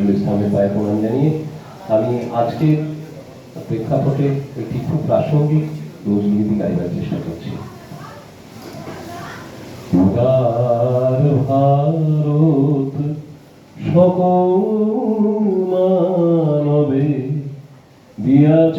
নজরুল ইসলামের পায়ে প্রণাম জানিয়ে আমি আজকে প্রেক্ষাপটে একটি খুব প্রাসঙ্গিক নজরুলগীতি গাইবার চেষ্টা করছি। ভারত সকল মানবে, দিয়াছ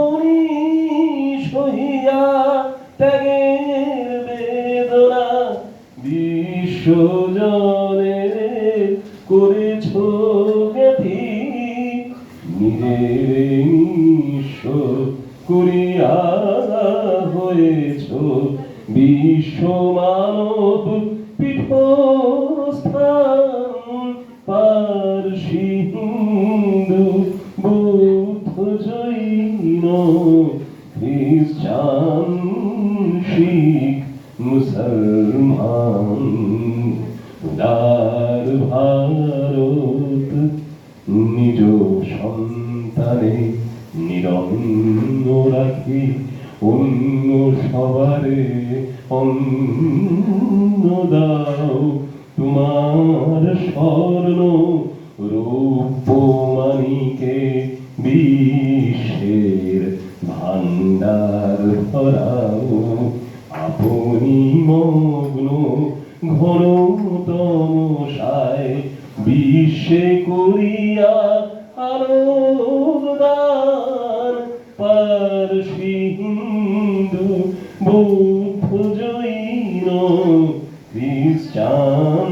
বিশ্বজনের করেছ জ্ঞাতি নিজের নিঃস্ব করিয়া হয়েছ। বিশ্ব মানব পীঠস্থান পার্সি হিন্দু বৌদ্ধ জৈন খ্রিস্টান শিখ মুসলমান উদার ভারত নিজ সন্তানে নিরন্ন রাখি, অন্য সবারে অন্য দাও। তোমার স্বর্ণ রূপ মানিকে আপনি মগ্ন ঘন তমসায় বিশ্বে করিয়া হিন্দু বৌদ্ধ জৈন খ্রিস্টান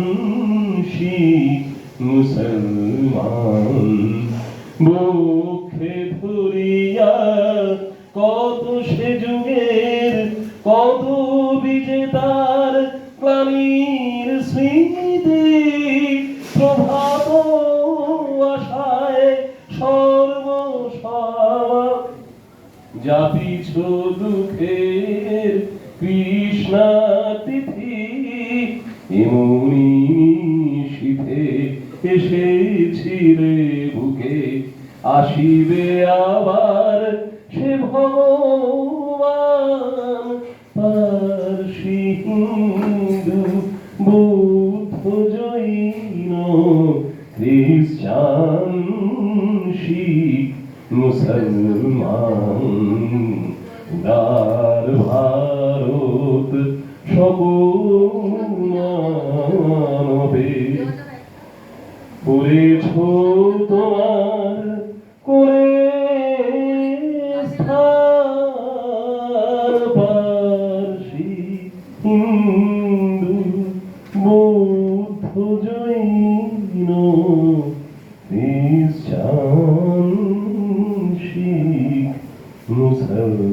শিখ মুসলমান। বুকে ধরিয়া কত সে যুগের, কত বিজেতার গ্লানির স্মৃতি প্রভাত আশায় সর্বসব জাপিছ দুঃখের কৃষ্ণা তিথি এমনি শীতে এসেছিলে আবার সে ভগবান শিখ মুসলমান উদার ভারত সকল মানবে করেছ তোমার করে হিন্দু বৌদ্ধ জৈন Mm-hmm.